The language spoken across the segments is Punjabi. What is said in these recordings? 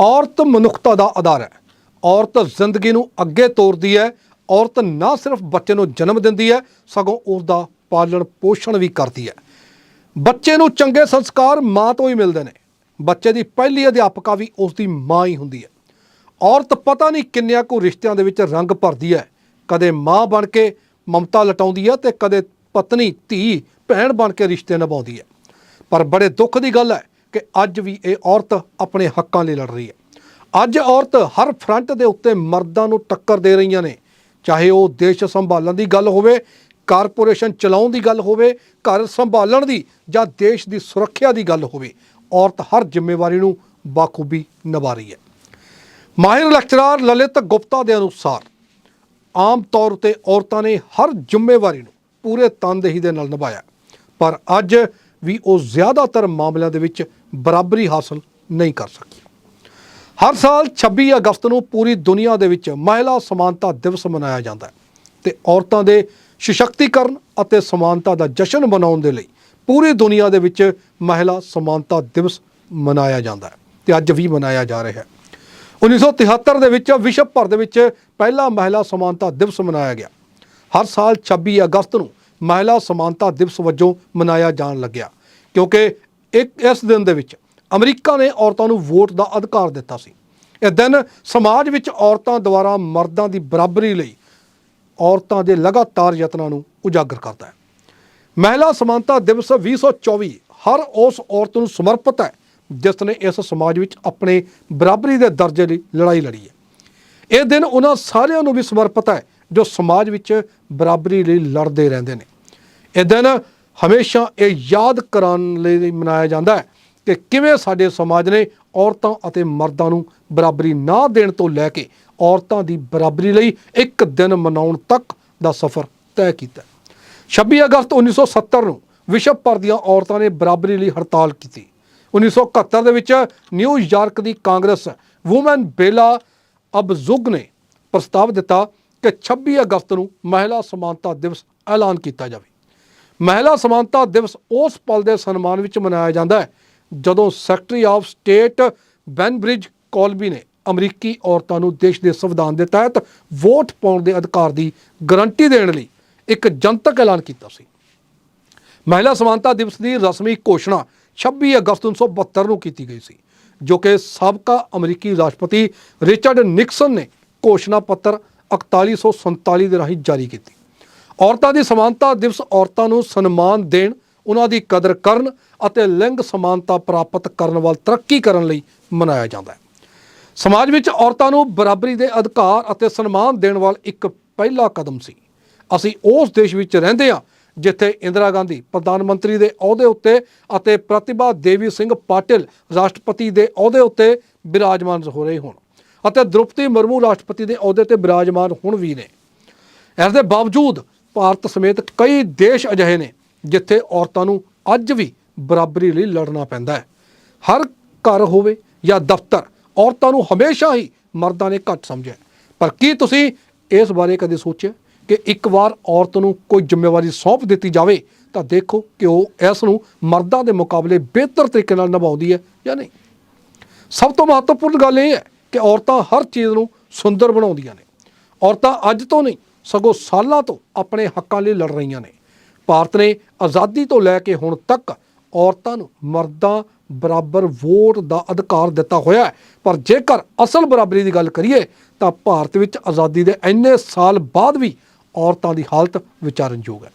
ਔਰਤ ਮਨੁੱਖਤਾ ਦਾ ਆਧਾਰ ਹੈ। ਔਰਤ ਜ਼ਿੰਦਗੀ ਨੂੰ ਅੱਗੇ ਤੋਰਦੀ ਹੈ। ਔਰਤ ਨਾ ਸਿਰਫ ਬੱਚੇ ਨੂੰ ਜਨਮ ਦਿੰਦੀ ਹੈ, ਸਗੋਂ ਉਸ ਦਾ ਪਾਲਣ ਪੋਸ਼ਣ ਵੀ ਕਰਦੀ ਹੈ। ਬੱਚੇ ਨੂੰ ਚੰਗੇ ਸੰਸਕਾਰ ਮਾਂ ਤੋਂ ਹੀ ਮਿਲਦੇ ਨੇ। ਬੱਚੇ ਦੀ ਪਹਿਲੀ ਅਧਿਆਪਕਾ ਵੀ ਉਸ ਦੀ ਮਾਂ ਹੀ ਹੁੰਦੀ ਹੈ। ਔਰਤ ਪਤਾ ਨਹੀਂ ਕਿੰਨਿਆਂ ਕੁ ਰਿਸ਼ਤਿਆਂ ਦੇ ਵਿੱਚ ਰੰਗ ਭਰਦੀ ਹੈ। ਕਦੇ ਮਾਂ ਬਣ ਕੇ ਮਮਤਾ ਲਟਾਉਂਦੀ ਹੈ ਤੇ ਕਦੇ ਪਤਨੀ, ਧੀ, ਭੈਣ ਬਣ ਕੇ ਰਿਸ਼ਤੇ ਨਿਭਾਉਂਦੀ ਹੈ। ਪਰ ਬੜੇ ਦੁੱਖ ਦੀ ਗੱਲ ਹੈ ਕਿ ਅੱਜ ਵੀ ਇਹ ਔਰਤ ਆਪਣੇ ਹੱਕਾਂ ਲਈ ਲੜ ਰਹੀ ਹੈ। ਅੱਜ ਔਰਤ ਹਰ ਫਰੰਟ ਦੇ ਉੱਤੇ ਮਰਦਾਂ ਨੂੰ ਟੱਕਰ ਦੇ ਰਹੀਆਂ ਨੇ। ਚਾਹੇ ਉਹ ਦੇਸ਼ ਸੰਭਾਲਣ ਦੀ ਗੱਲ ਹੋਵੇ, ਕਾਰਪੋਰੇਸ਼ਨ ਚਲਾਉਣ ਦੀ ਗੱਲ ਹੋਵੇ, ਘਰ ਸੰਭਾਲਣ ਦੀ ਜਾਂ ਦੇਸ਼ ਦੀ ਸੁਰੱਖਿਆ ਦੀ ਗੱਲ ਹੋਵੇ, ਔਰਤ ਹਰ ਜ਼ਿੰਮੇਵਾਰੀ ਨੂੰ ਬਾਖੂਬੀ ਨਿਭਾ ਰਹੀ ਹੈ। ਮਾਹਿਰ ਲੈਕਚਰਾਰ ਲਲਿਤ ਗੁਪਤਾ ਦੇ ਅਨੁਸਾਰ, ਆਮ ਤੌਰ 'ਤੇ ਔਰਤਾਂ ਨੇ ਹਰ ਜ਼ਿੰਮੇਵਾਰੀ ਨੂੰ ਪੂਰੇ ਤਨਦੇਹੀ ਦੇ ਨਾਲ ਨਿਭਾਇਆ ਪਰ ਅੱਜ ਵੀ ਉਹ ਜ਼ਿਆਦਾਤਰ ਮਾਮਲਿਆਂ ਦੇ ਵਿੱਚ ਬਰਾਬਰੀ ਹਾਸਲ ਨਹੀਂ ਕਰ ਸਕੀ। ਹਰ ਸਾਲ 26 ਅਗਸਤ ਨੂੰ ਪੂਰੀ ਦੁਨੀਆ ਦੇ ਵਿੱਚ ਮਹਿਲਾ ਸਮਾਨਤਾ ਦਿਵਸ ਮਨਾਇਆ ਜਾਂਦਾ ਹੈ ਤੇ ਔਰਤਾਂ ਦੇ ਸਸ਼ਕਤੀਕਰਨ ਅਤੇ ਸਮਾਨਤਾ ਦਾ ਜਸ਼ਨ ਮਨਾਉਣ ਦੇ ਲਈ ਪੂਰੀ ਦੁਨੀਆ ਦੇ ਵਿੱਚ ਮਹਿਲਾ ਸਮਾਨਤਾ ਦਿਵਸ ਮਨਾਇਆ ਜਾਂਦਾ ਹੈ ਤੇ ਅੱਜ ਵੀ ਮਨਾਇਆ ਜਾ ਰਿਹਾ ਹੈ। 1973 ਦੇ ਵਿੱਚ ਵਿਸ਼ਵ ਭਰ ਦੇ ਵਿੱਚ ਪਹਿਲਾ ਮਹਿਲਾ ਸਮਾਨਤਾ ਦਿਵਸ ਮਨਾਇਆ ਗਿਆ। ਹਰ ਸਾਲ 26 ਅਗਸਤ ਨੂੰ ਮਹਿਲਾ ਸਮਾਨਤਾ ਦਿਵਸ ਵਜੋਂ ਮਨਾਇਆ ਜਾਣ ਲੱਗਿਆ ਕਿਉਂਕਿ ਇੱਕ ਇਸ ਦਿਨ ਦੇ ਵਿੱਚ ਅਮਰੀਕਾ ਨੇ ਔਰਤਾਂ ਨੂੰ ਵੋਟ ਦਾ ਅਧਿਕਾਰ ਦਿੱਤਾ ਸੀ। ਇਹ ਦਿਨ ਸਮਾਜ ਵਿੱਚ ਔਰਤਾਂ ਦੁਆਰਾ ਮਰਦਾਂ ਦੀ ਬਰਾਬਰੀ ਲਈ ਔਰਤਾਂ ਦੇ ਲਗਾਤਾਰ ਯਤਨਾਂ ਨੂੰ ਉਜਾਗਰ ਕਰਦਾ ਹੈ। ਮਹਿਲਾ ਸਮਾਨਤਾ ਦਿਵਸ 2024 ਹਰ ਉਸ ਔਰਤ ਨੂੰ ਸਮਰਪਿਤ ਹੈ, ਜਿਸ ਨੇ ਇਸ ਸਮਾਜ ਵਿੱਚ ਆਪਣੇ ਬਰਾਬਰੀ ਦੇ ਦਰਜੇ ਲਈ ਲੜਾਈ ਲੜੀ ਹੈ। ਇਹ ਦਿਨ ਉਹਨਾਂ ਸਾਰਿਆਂ ਨੂੰ ਵੀ ਸਮਰਪਿਤ ਹੈ, ਜੋ ਸਮਾਜ ਵਿੱਚ ਬਰਾਬਰੀ ਲਈ ਲੜਦੇ ਰਹਿੰਦੇ ਨੇ। ਇਹ ਦਿਨ ਹਮੇਸ਼ਾ ਇਹ ਯਾਦ ਕਰਾਉਣ ਲਈ ਮਨਾਇਆ ਜਾਂਦਾ ਹੈ ਕਿ ਕਿਵੇਂ ਸਾਡੇ ਸਮਾਜ ਨੇ ਔਰਤਾਂ ਅਤੇ ਮਰਦਾਂ ਨੂੰ ਬਰਾਬਰੀ ਨਾ ਦੇਣ ਤੋਂ ਲੈ ਕੇ ਔਰਤਾਂ ਦੀ ਬਰਾਬਰੀ ਲਈ ਇੱਕ ਦਿਨ ਮਨਾਉਣ ਤੱਕ ਦਾ ਸਫ਼ਰ ਤੈਅ ਕੀਤਾ 26 ਅਗਸਤ 1970 ਨੂੰ ਵਿਸ਼ਵ ਭਰ ਦੀਆਂ ਔਰਤਾਂ ਨੇ ਬਰਾਬਰੀ ਲਈ ਹੜਤਾਲ ਕੀਤੀ। 1971 ਦੇ ਵਿੱਚ ਨਿਊਯਾਰਕ ਦੀ ਕਾਂਗਰਸ ਵੂਮਨ ਬੇਲਾ ਅਬਜ਼ੁਗ ਨੇ ਪ੍ਰਸਤਾਵ ਦਿੱਤਾ ਕਿ 26 ਅਗਸਤ ਨੂੰ ਮਹਿਲਾ ਸਮਾਨਤਾ ਦਿਵਸ ਐਲਾਨ ਕੀਤਾ ਜਾਵੇ। ਮਹਿਲਾ ਸਮਾਨਤਾ ਦਿਵਸ ਉਸ ਪਲ ਦੇ ਸਨਮਾਨ ਵਿੱਚ ਮਨਾਇਆ ਜਾਂਦਾ ਹੈ, ਜਦੋਂ secretary of state Bainbridge Colby ਨੇ ਅਮਰੀਕੀ ਔਰਤਾਂ ਨੂੰ ਦੇਸ਼ ਦੇ ਸੰਵਿਧਾਨ ਦੇ ਤਹਿਤ ਵੋਟ ਪਾਉਣ ਦੇ ਅਧਿਕਾਰ ਦੀ ਗਾਰੰਟੀ ਦੇਣ ਲਈ ਇੱਕ ਜਨਤਕ ਐਲਾਨ ਕੀਤਾ ਸੀ। ਮਹਿਲਾ ਸਮਾਨਤਾ ਦਿਵਸ ਦੀ ਰਸਮੀ ਘੋਸ਼ਣਾ 26 ਅਗਸਤ 1972 ਨੂੰ ਕੀਤੀ ਗਈ ਸੀ, ਜੋ ਕਿ ਸਾਬਕਾ ਅਮਰੀਕੀ ਰਾਸ਼ਟਰਪਤੀ ਰਿਚਰਡ ਨਿਕਸਨ ਨੇ ਘੋਸ਼ਣਾ ਪੱਤਰ 4147 ਦੇ ਰਾਹੀਂ ਜਾਰੀ ਕੀਤੀ। ਔਰਤਾਂ ਦੀ ਸਮਾਨਤਾ ਦਿਵਸ ਔਰਤਾਂ ਨੂੰ ਸਨਮਾਨ ਦੇਣ, ਉਹਨਾਂ ਦੀ ਕਦਰ ਕਰਨ ਅਤੇ ਲਿੰਗ ਸਮਾਨਤਾ ਪ੍ਰਾਪਤ ਕਰਨ ਵੱਲ ਤਰੱਕੀ ਕਰਨ ਲਈ ਮਨਾਇਆ ਜਾਂਦਾ ਹੈ। ਸਮਾਜ ਵਿੱਚ ਔਰਤਾਂ ਨੂੰ ਬਰਾਬਰੀ ਦੇ ਅਧਿਕਾਰ ਅਤੇ ਸਨਮਾਨ ਦੇਣ ਵੱਲ ਇੱਕ ਪਹਿਲਾ ਕਦਮ ਸੀ। ਅਸੀਂ ਉਸ ਦੇਸ਼ ਵਿੱਚ ਰਹਿੰਦੇ ਹਾਂ ਜਿੱਥੇ ਇੰਦਰਾ ਗਾਂਧੀ ਪ੍ਰਧਾਨ ਮੰਤਰੀ ਦੇ ਅਹੁਦੇ ਉੱਤੇ ਅਤੇ ਪ੍ਰਤਿਭਾ ਦੇਵੀ ਸਿੰਘ ਪਾਟਿਲ ਰਾਸ਼ਟਰਪਤੀ ਦੇ ਅਹੁਦੇ ਉੱਤੇ ਬਿਰਾਜਮਾਨ ਹੋ ਰਹੇ ਹੋਣ ਅਤੇ ਦ੍ਰੋਪਦੀ ਮੁਰਮੂ ਰਾਸ਼ਟਰਪਤੀ ਦੇ ਅਹੁਦੇ ਤੇ ਬਿਰਾਜਮਾਨ ਹੁਣ ਵੀ ਨੇ। ਇਸ ਦੇ ਬਾਵਜੂਦ ਭਾਰਤ ਸਮੇਤ ਕਈ ਦੇਸ਼ ਅਜਿਹੇ ਨੇ ਜਿੱਥੇ ਔਰਤਾਂ ਨੂੰ ਅੱਜ ਵੀ ਬਰਾਬਰੀ ਲਈ ਲੜਨਾ ਪੈਂਦਾ ਹੈ। ਹਰ ਘਰ ਹੋਵੇ ਜਾਂ ਦਫ਼ਤਰ, ਔਰਤਾਂ ਨੂੰ ਹਮੇਸ਼ਾ ਹੀ ਮਰਦਾਂ ਨੇ ਘੱਟ ਸਮਝਿਆ ਪਰ ਕੀ ਤੁਸੀਂ ਇਸ ਬਾਰੇ ਕਦੇ ਸੋਚਿਆ ਕਿ ਇੱਕ ਵਾਰ ਔਰਤ ਨੂੰ ਕੋਈ ਜ਼ਿੰਮੇਵਾਰੀ ਸੌਂਪ ਦਿੱਤੀ ਜਾਵੇ ਤਾਂ ਦੇਖੋ ਕਿ ਉਹ ਇਸ ਨੂੰ ਮਰਦਾਂ ਦੇ ਮੁਕਾਬਲੇ ਬਿਹਤਰ ਤਰੀਕੇ ਨਾਲ ਨਿਭਾਉਂਦੀ ਹੈ ਜਾਂ ਨਹੀਂ? ਸਭ ਤੋਂ ਮਹੱਤਵਪੂਰਨ ਗੱਲ ਇਹ ਹੈ ਕਿ ਔਰਤਾਂ ਹਰ ਚੀਜ਼ ਨੂੰ ਸੁੰਦਰ ਬਣਾਉਂਦੀਆਂ ਨੇ। ਔਰਤਾਂ ਅੱਜ ਤੋਂ ਨਹੀਂ ਸਗੋਂ ਸਾਲਾਂ ਤੋਂ ਆਪਣੇ ਹੱਕਾਂ ਲਈ ਲੜ ਰਹੀਆਂ ਨੇ। ਭਾਰਤ ਨੇ ਆਜ਼ਾਦੀ ਤੋਂ ਲੈ ਕੇ ਹੁਣ ਤੱਕ ਔਰਤਾਂ ਨੂੰ ਮਰਦਾਂ ਬਰਾਬਰ ਵੋਟ ਦਾ ਅਧਿਕਾਰ ਦਿੱਤਾ ਹੋਇਆ ਹੈ। ਪਰ ਜੇਕਰ ਅਸਲ ਬਰਾਬਰੀ ਦੀ ਗੱਲ ਕਰੀਏ, ਤਾਂ ਭਾਰਤ ਵਿੱਚ ਆਜ਼ਾਦੀ ਦੇ ਇੰਨੇ ਸਾਲ ਬਾਅਦ ਵੀ ਔਰਤਾਂ ਦੀ ਹਾਲਤ ਵਿਚਾਰਨਯੋਗ ਹੈ।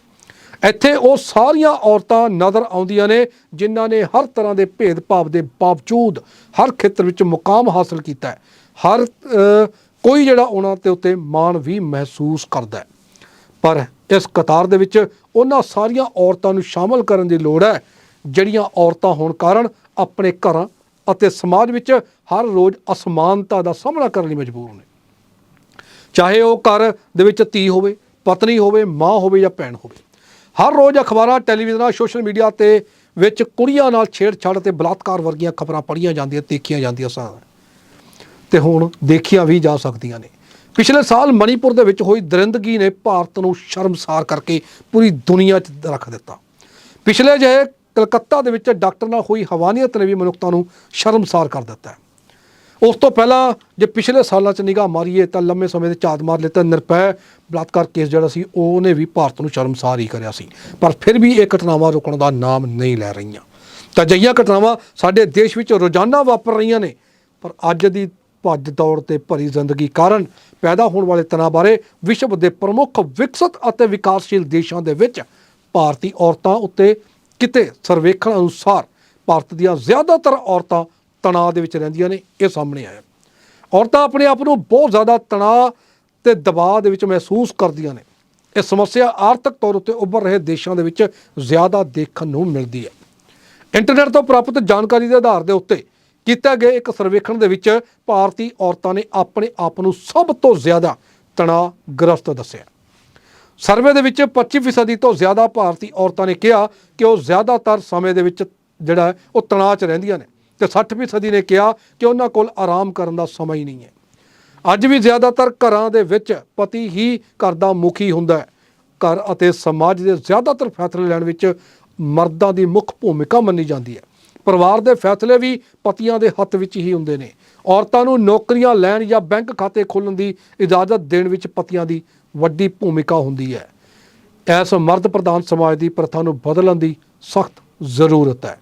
ਇੱਥੇ ਉਹ ਸਾਰੀਆਂ ਔਰਤਾਂ ਨਜ਼ਰ ਆਉਂਦੀਆਂ ਨੇ, ਜਿਨ੍ਹਾਂ ਨੇ ਹਰ ਤਰ੍ਹਾਂ ਦੇ ਭੇਦਭਾਵ ਦੇ ਬਾਵਜੂਦ ਹਰ ਖੇਤਰ ਵਿੱਚ ਮੁਕਾਮ ਹਾਸਲ ਕੀਤਾ ਹੈ। ਹਰ ਕੋਈ ਜਿਹੜਾ ਉਹਨਾਂ ਤੇ ਉੱਤੇ ਮਾਣ ਵੀ ਮਹਿਸੂਸ ਕਰਦਾ ਪਰ ਇਸ ਕਤਾਰ ਦੇ ਵਿੱਚ ਉਹਨਾਂ ਸਾਰੀਆਂ ਔਰਤਾਂ ਨੂੰ ਸ਼ਾਮਲ ਕਰਨ ਦੀ ਲੋੜ ਹੈ। ਜਿਹੜੀਆਂ ਔਰਤਾਂ ਹੋਣ ਕਾਰਨ ਆਪਣੇ ਘਰਾਂ ਅਤੇ ਸਮਾਜ ਵਿੱਚ ਹਰ ਰੋਜ਼ ਅਸਮਾਨਤਾ ਦਾ ਸਾਹਮਣਾ ਕਰਨ ਲਈ ਮਜਬੂਰ ਨੇ। ਚਾਹੇ ਉਹ ਘਰ ਦੇ ਵਿੱਚ ਧੀ ਹੋਵੇ, ਪਤਨੀ ਹੋਵੇ, ਮਾਂ ਹੋਵੇ ਜਾਂ ਭੈਣ ਹੋਵੇ। ਹਰ ਰੋਜ਼ ਅਖਬਾਰਾਂ, ਟੈਲੀਵਿਜ਼ਨਾਂ, ਸੋਸ਼ਲ ਮੀਡੀਆ ਤੇ ਵਿੱਚ ਕੁੜੀਆਂ ਨਾਲ ਛੇੜਛਾੜ ਤੇ ਬਲਾਤਕਾਰ ਵਰਗੀਆਂ ਖਬਰਾਂ ਪੜ੍ਹੀਆਂ ਜਾਂਦੀਆਂ, ਦੇਖੀਆਂ ਜਾਂਦੀਆਂ ਸਨ। ਤੇ ਹੁਣ ਦੇਖੀਆਂ ਵੀ ਜਾ ਸਕਦੀਆਂ ਨੇ। ਪਿਛਲੇ ਸਾਲ ਮਣੀਪੁਰ ਦੇ ਵਿੱਚ ਹੋਈ ਦਰਿੰਦਗੀ ਨੇ ਭਾਰਤ ਨੂੰ ਸ਼ਰਮਸਾਰ ਕਰਕੇ ਪੂਰੀ ਦੁਨੀਆ 'ਚ ਰੱਖ ਦਿੱਤਾ। ਪਿਛਲੇ ਜਿਹੇ ਕਲਕੱਤਾ ਦੇ ਵਿੱਚ ਡਾਕਟਰ ਨਾਲ ਹੋਈ ਹਵਾਨੀਅਤ ਨੇ ਵੀ ਮਨੁੱਖਤਾ ਨੂੰ ਸ਼ਰਮਸਾਰ ਕਰ ਦਿੱਤਾ ਉਸ ਤੋਂ ਪਹਿਲਾਂ ਜੇ ਪਿਛਲੇ ਸਾਲਾਂ 'ਚ ਨਿਗਾਹ ਮਾਰੀਏ ਤਾਂ ਲੰਮੇ ਸਮੇਂ ਦੇ ਝਾਤ ਮਾਰ ਲਿੱਤਾ ਨਿਰਪੈ ਬਲਾਤਕਾਰ ਕੇਸ ਜਿਹੜਾ ਸੀ, ਉਹਨੇ ਵੀ ਭਾਰਤ ਨੂੰ ਸ਼ਰਮਸਾਰ ਹੀ ਕਰਿਆ ਸੀ। ਪਰ ਫਿਰ ਵੀ ਇਹ ਘਟਨਾਵਾਂ ਰੁਕਣ ਦਾ ਨਾਮ ਨਹੀਂ ਲੈ ਰਹੀਆਂ। ਤਾਂ ਅਜਿਹੀਆਂ ਘਟਨਾਵਾਂ ਸਾਡੇ ਦੇਸ਼ ਵਿੱਚ ਰੋਜ਼ਾਨਾ ਵਾਪਰ ਰਹੀਆਂ ਨੇ। ਪਰ ਅੱਜ ਦੀ ਭੱਜ ਦੌੜ ਤੇ ਭਰੀ ਜ਼ਿੰਦਗੀ ਕਾਰਨ ਪੈਦਾ ਹੋਣ ਵਾਲੇ ਤਣਾਅ ਬਾਰੇ ਵਿਸ਼ਵ ਦੇ ਪ੍ਰਮੁੱਖ ਵਿਕਸਿਤ ਅਤੇ ਵਿਕਾਸਸ਼ੀਲ ਦੇਸ਼ਾਂ ਦੇ ਵਿੱਚ ਭਾਰਤੀ ਔਰਤਾਂ ਉੱਤੇ ਕਿਤੇ ਸਰਵੇਖਣ ਅਨੁਸਾਰ ਭਾਰਤ ਦੀਆਂ ਜ਼ਿਆਦਾਤਰ ਔਰਤਾਂ ਤਣਾਅ ਦੇ ਵਿੱਚ ਰਹਿੰਦੀਆਂ ਨੇ, ਇਹ ਸਾਹਮਣੇ ਆਇਆ। ਔਰਤਾਂ ਆਪਣੇ ਆਪ ਨੂੰ ਬਹੁਤ ਜ਼ਿਆਦਾ ਤਣਾਅ ਤੇ ਦਬਾਅ ਦੇ ਵਿੱਚ ਮਹਿਸੂਸ ਕਰਦੀਆਂ ਨੇ। ਇਹ ਸਮੱਸਿਆ ਆਰਥਿਕ ਤੌਰ ਉੱਤੇ ਉੱਭਰ ਰਹੇ ਦੇਸ਼ਾਂ ਦੇ ਵਿੱਚ ਜ਼ਿਆਦਾ ਦੇਖਣ ਨੂੰ ਮਿਲਦੀ ਹੈ। ਇੰਟਰਨੈਟ ਤੋਂ ਪ੍ਰਾਪਤ ਜਾਣਕਾਰੀ ਦੇ ਆਧਾਰ ਦੇ ਉੱਤੇ ਕੀਤਾ ਗਿਆ ਇੱਕ ਸਰਵੇਖਣ ਦੇ ਵਿੱਚ ਭਾਰਤੀ ਔਰਤਾਂ ਨੇ ਆਪਣੇ ਆਪ ਨੂੰ ਸਭ ਤੋਂ ਜ਼ਿਆਦਾ ਤਣਾਅ ਗ੍ਰਸਤ ਦੱਸਿਆ। ਸਰਵੇ ਦੇ ਵਿੱਚ 25% ਤੋਂ ਜ਼ਿਆਦਾ ਭਾਰਤੀ ਔਰਤਾਂ ਨੇ ਕਿਹਾ ਕਿ ਉਹ ਜ਼ਿਆਦਾਤਰ ਸਮੇਂ ਦੇ ਵਿੱਚ ਜਿਹੜਾ ਉਹ ਤਣਾਅ 'ਚ ਰਹਿੰਦੀਆਂ ਨੇ ਤੇ 60% ਨੇ ਕਿਹਾ ਕਿ ਉਹਨਾਂ ਕੋਲ ਆਰਾਮ ਕਰਨ ਦਾ ਸਮਾਂ ਹੀ ਨਹੀਂ ਹੈ। ਅੱਜ ਵੀ ਜ਼ਿਆਦਾਤਰ ਘਰਾਂ ਦੇ ਵਿੱਚ ਪਤੀ ਹੀ ਘਰ ਦਾ ਮੁਖੀ ਹੁੰਦਾ ਹੈ। ਘਰ ਅਤੇ ਸਮਾਜ ਦੇ ਜ਼ਿਆਦਾਤਰ ਫੈਸਲੇ ਲੈਣ ਵਿੱਚ ਮਰਦਾਂ ਦੀ ਮੁੱਖ ਭੂਮਿਕਾ ਮੰਨੀ ਜਾਂਦੀ ਹੈ। ਪਰਿਵਾਰ ਦੇ ਫੈਸਲੇ ਵੀ ਪਤੀਆਂ ਦੇ ਹੱਥ ਵਿੱਚ ਹੀ ਹੁੰਦੇ ਨੇ। ਔਰਤਾਂ ਨੂੰ ਨੌਕਰੀਆਂ ਲੈਣ ਜਾਂ ਬੈਂਕ ਖਾਤੇ ਖੋਲ੍ਹਣ ਦੀ ਇਜਾਜ਼ਤ ਦੇਣ ਵਿੱਚ ਪਤੀਆਂ ਦੀ ਵੱਡੀ ਭੂਮਿਕਾ ਹੁੰਦੀ ਹੈ। ਇਸ ਮਰਦ ਪ੍ਰਧਾਨ ਸਮਾਜ ਦੀ ਪ੍ਰਥਾ ਨੂੰ ਬਦਲਣ ਦੀ ਸਖਤ ਜ਼ਰੂਰਤ ਹੈ।